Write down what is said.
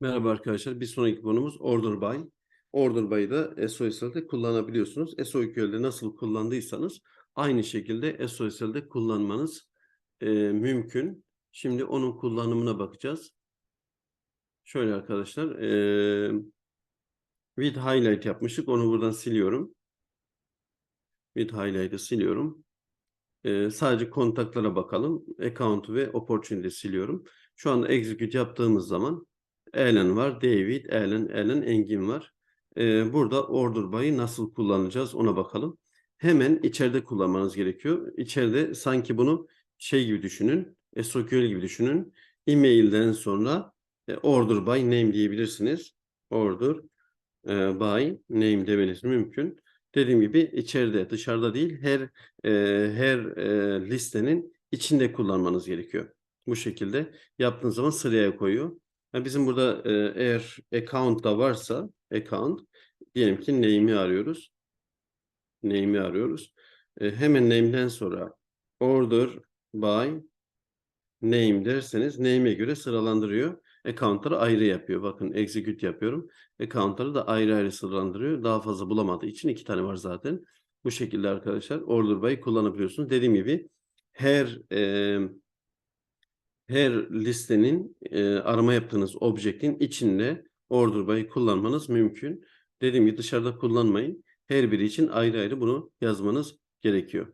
Merhaba arkadaşlar. Bir sonraki konumuz order by. Order by'ı da SOSL'de kullanabiliyorsunuz. SOQL'de nasıl kullandıysanız aynı şekilde SOSL'de kullanmanız e, mümkün. Şimdi onun kullanımına bakacağız. Şöyle arkadaşlar. E, with highlight yapmıştık. Onu buradan siliyorum. With highlight'ı siliyorum. E, sadece kontaklara bakalım. Account ve opportunity siliyorum. Şu anda execute yaptığımız zaman Ellen var, David, Ellen, Ellen, Engin var. Ee, burada order by'ı nasıl kullanacağız ona bakalım. Hemen içeride kullanmanız gerekiyor. İçeride sanki bunu şey gibi düşünün, SQL gibi düşünün. E-mail'den sonra e, order by name diyebilirsiniz. Order e, by name demeniz mümkün. Dediğim gibi içeride, dışarıda değil, her e, her e, listenin içinde kullanmanız gerekiyor. Bu şekilde yaptığınız zaman sıraya koyuyor. Ha, bizim burada e, eğer account da varsa account diyelim ki name'i arıyoruz. Name'i arıyoruz. E, hemen name'den sonra order by name derseniz name'e göre sıralandırıyor. Account'ları ayrı yapıyor. Bakın execute yapıyorum. Account'ları da ayrı ayrı sıralandırıyor. Daha fazla bulamadığı için iki tane var zaten. Bu şekilde arkadaşlar order by kullanabiliyorsunuz. Dediğim gibi her e, her listenin e, arama yaptığınız objektin içinde order by kullanmanız mümkün. Dediğim gibi dışarıda kullanmayın. Her biri için ayrı ayrı bunu yazmanız gerekiyor.